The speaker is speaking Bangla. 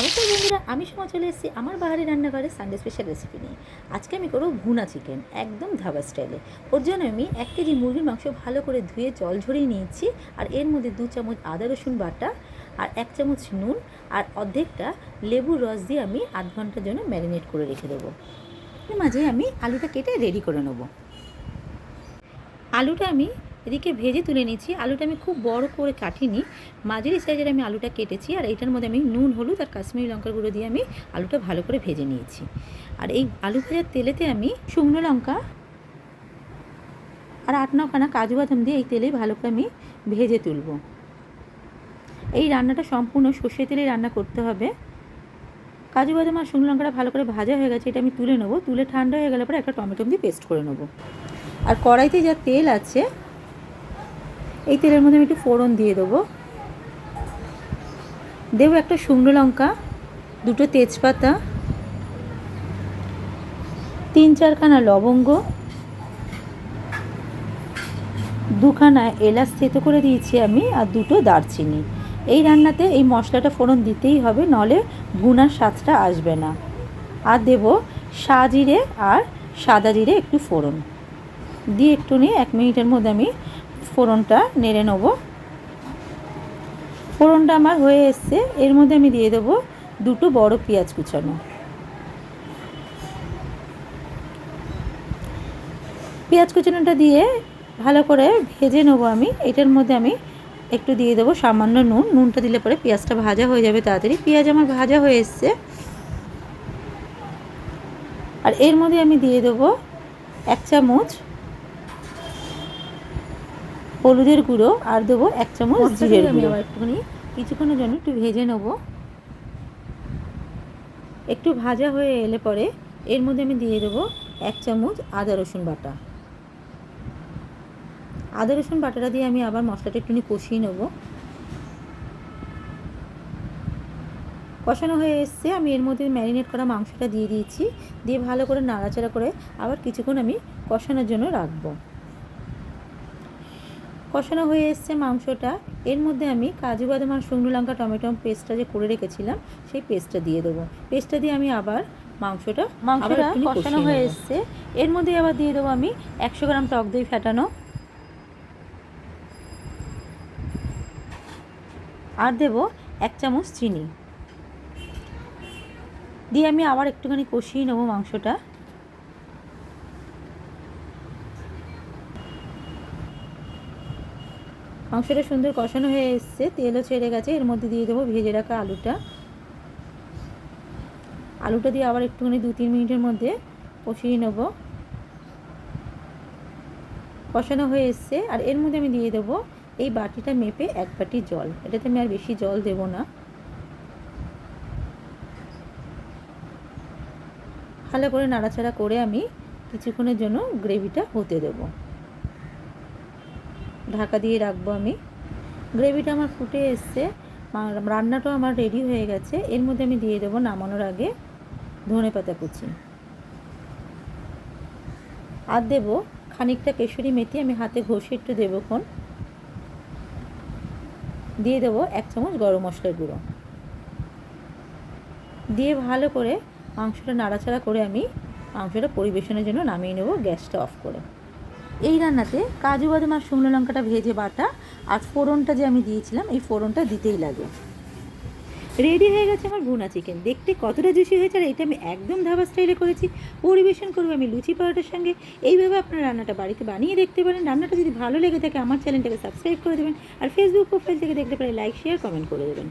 নমস্কার বন্ধুরা, আমি সময় চলে এসেছি আমার বাহারি রান্নাঘরে সানডে স্পেশাল রেসিপি নিয়ে। আজকে আমি করব ভুনা চিকেন একদম ধাবা স্টাইলে ওর জন্য আমি এক কেজি মুরগির মাংস ভালো করে ধুয়ে জল ঝরিয়ে নিয়েছি, আর এর মধ্যে দু চামচ আদা রসুন বাটা, আর এক চামচ নুন, আর অর্ধেকটা লেবুর রস দিয়ে আমি আধ ঘণ্টার জন্য ম্যারিনেট করে রেখে দেবো। এর মাঝে আমি আলুটা কেটে রেডি করে নেব। আলুটা আমি এদিকে ভেজে তুলে নিচ্ছি। আলুটা আমি খুব বড় করে কাটিনি। মাঝারি সাইজের আমি আলুটা কেটেছি আর এইটার মধ্যে আমি নুন, হলুদ আর কাশ্মীরি লঙ্কার গুঁড়ো দিয়ে আমি আলুটা ভালো করে ভেজে নিয়েছি। আর এই আলু ভাজার তেলেতে আমি শুকনো লঙ্কা আর আট নখানা কাজু বাদাম দিয়ে এই তেলে ভালো করে আমি ভেজে তুলব। এই রান্নাটা সম্পূর্ণ সর্ষে তেলে রান্না করতে হবে। কাজু বাদাম আর শুকনো লঙ্কাটা ভালো করে ভাজা হয়ে গেছে, এটা আমি তুলে নেব। তুলে ঠান্ডা হয়ে গেলে পরে একটা টমেটো দিয়ে পেস্ট করে নেব। আর কড়াইতে যা তেল আছে এই তেলের মধ্যে আমি একটু ফোড়ন দিয়ে দেবো। দেবো একটা শুকনো লঙ্কা, দুটো তেজপাতা, তিন চারখানা লবঙ্গ, দুখানা এলাচ থেতো করে দিয়েছি আমি আর দুটো দারচিনি। এই রান্নাতে এই মশলাটা ফোড়ন দিতেই হবে, নলে ভুনার স্বাদটা আসবে না। আর দেব জিরে আর সাদা জিরে একটু ফোড়ন। দিয়ে একটু নিয়ে এক মিনিটের মধ্যে আমি ফোড়নটা নেড়ে নেব। ফোড়নটা আমার হয়ে এসছে। এর মধ্যে আমি দিয়ে দেবো দুটো বড় পেঁয়াজ কুচানো। পেঁয়াজ কুচানোটা দিয়ে ভালো করে ভেজে নেব আমি। এটার মধ্যে আমি একটু দিয়ে দেবো সামান্য নুন। নুনটা দিলে পরে পেঁয়াজটা ভাজা হয়ে যাবে তাড়াতাড়ি। পেঁয়াজ আমার ভাজা হয়ে এসছে। আর এর মধ্যে আমি দিয়ে দেবো এক চামচ হলুদের গুঁড়ো আর দেবো এক চামচ জিরের গুঁড়ো। আবার একটুখানি কিছুক্ষণের জন্য একটু ভেজে নেব। একটু ভাজা হয়ে এলে পরে এর মধ্যে আমি দিয়ে দেবো এক চামচ আদা রসুন বাটা। আদা রসুন বাটাটা দিয়ে আমি আবার মশলাটা একটুখানি কষিয়ে নেব। কষানো হয়ে এসছে আমি এর মধ্যে ম্যারিনেট করা মাংসটা দিয়ে দিয়েছি। দিয়ে ভালো করে নাড়াচাড়া করে আবার কিছুক্ষণ আমি কষানোর জন্য রাখব। কষানো হয়ে এসছে মাংসটা। এর মধ্যে আমি কাজু বাদাম আর শুকনো লঙ্কা টমেটো পেস্টটা যে করে রেখেছিলাম সেই পেস্টটা দিয়ে দেবো। পেস্টটা দিয়ে আমি আবার মাংসটা মাংসটা কষানো হয়ে এসছে। এর মধ্যে আবার দিয়ে দেবো আমি একশো গ্রাম টক দই ফেটানো। আর দেব এক চামচ চিনি। দিয়ে আমি আবার একটুখানি কষিয়ে নেব মাংসটা। মাংসটা সুন্দর কষানো হয়ে এসছে, তেলও ছেড়ে গেছে। এর মধ্যে দিয়ে দেবো ভেজে রাখা আলুটা। আলুটা দিয়ে আবার একটুখানি দু তিন মিনিটের মধ্যে কষিয়ে নেব। কষানো হয়ে এসছে। আর এর মধ্যে আমি দিয়ে দেবো এই বাটিটা মেপে এক বাটি জল। এটাতে আমি আর বেশি জল দেব না। ভালো করে নাড়াচাড়া করে আমি কিছুক্ষণের জন্য গ্রেভিটা হতে দেবো। ঢাকা দিয়ে রাখব আমি। গ্রেভিটা আমার ফুটে এসছে। রান্নাটাও আমার রেডি হয়ে গেছে। এর মধ্যে আমি দিয়ে দেবো নামানোর আগে ধনে পাতা কুচি। আর দেবো খানিকটা কেশরি মেথি, আমি হাতে ঘষে একটু দেবো কোন দিয়ে দেবো এক চামচ গরম মশলার গুঁড়ো। দিয়ে ভালো করে মাংসটা নাড়াচাড়া করে আমি মাংসটা পরিবেশনের জন্য নামিয়ে নেব, গ্যাসটা অফ করে। এই রান্নাতে কাজু, বাদাম আর শুকনো লঙ্কাটা ভেজে বাটা আর ফোড়নটা যে আমি দিয়েছিলাম, এই ফোড়নটা দিতেই লাগে। রেডি হয়ে গেছে আমার ভুনা চিকেন দেখতে কতটা জুসি হয়েছে আর এটা আমি একদম ধাবা স্টাইলে করেছি। পরিবেশন করব আমি লুচি পরোটার সঙ্গে। এইভাবে আপনার রান্নাটা বাড়িতে বানিয়ে দেখতে পারেন। রান্নাটা যদি ভালো লেগে থাকে, আমার চ্যানেলটাকে সাবস্ক্রাইব করে দেবেন। আর ফেসবুক প্রোফাইল থেকে দেখতে পারে লাইক শেয়ার কমেন্ট করে দেবেন।